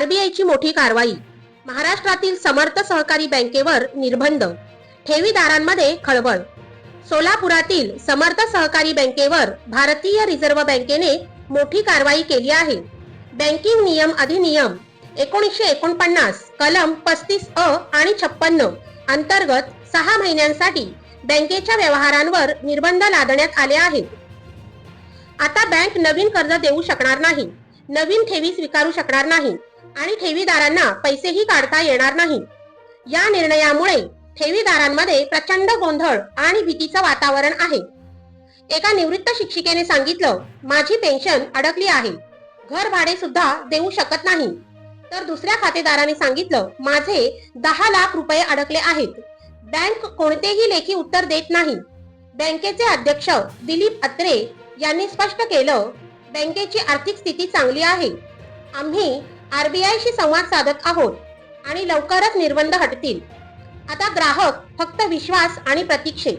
आरबीआयची मोठी कारवाई. महाराष्ट्रातील समर्थ सहकारी बँकेवर निर्बंध. ठेवीदारांमध्ये खळबळ. सोलापुरातील समर्थ सहकारी बँकेवर भारतीय रिझर्व्ह बँकेने मोठी कारवाई केली आहे. बँकिंग नियम अधिनियम एकोणीसशे एकोणपन्नास कलम पस्तीस अ आणि छप्पन्न अंतर्गत सहा महिन्यांसाठी बँकेच्या व्यवहारांवर निर्बंध लादण्यात आले आहेत. आता बँक नवीन कर्ज देऊ शकणार नाही. नवीन ठेवी स्वीकारू शकणार नाही. आणि ठेवीदारांना पैसेही काढता येणार नाही. या निर्णयामुळे ठेवीदारांमध्ये प्रचंड गोंधळ आणि भीतीचं वातावरण आहे. एका निवृत्त शिक्षिकेने सांगितलं माझी पेन्शन अडकली आहे. घर भाडे सुद्धा देऊ शकत नाही. तर दुसऱ्या खातेदाराने सांगितलं माझे दहा लाख रुपये अडकले आहेत. बँक कोणतेही लेखी उत्तर देत नाही. बँकेचे अध्यक्ष दिलीप अत्रे यांनी स्पष्ट केलं बँकेची आर्थिक स्थिती चांगली आहे. आम्ही आरबीआयशी संवाद साधत आहोत आणि लवकरच निर्बंध हटतील. आता ग्राहक फक्त विश्वास आणि प्रतीक्षेत.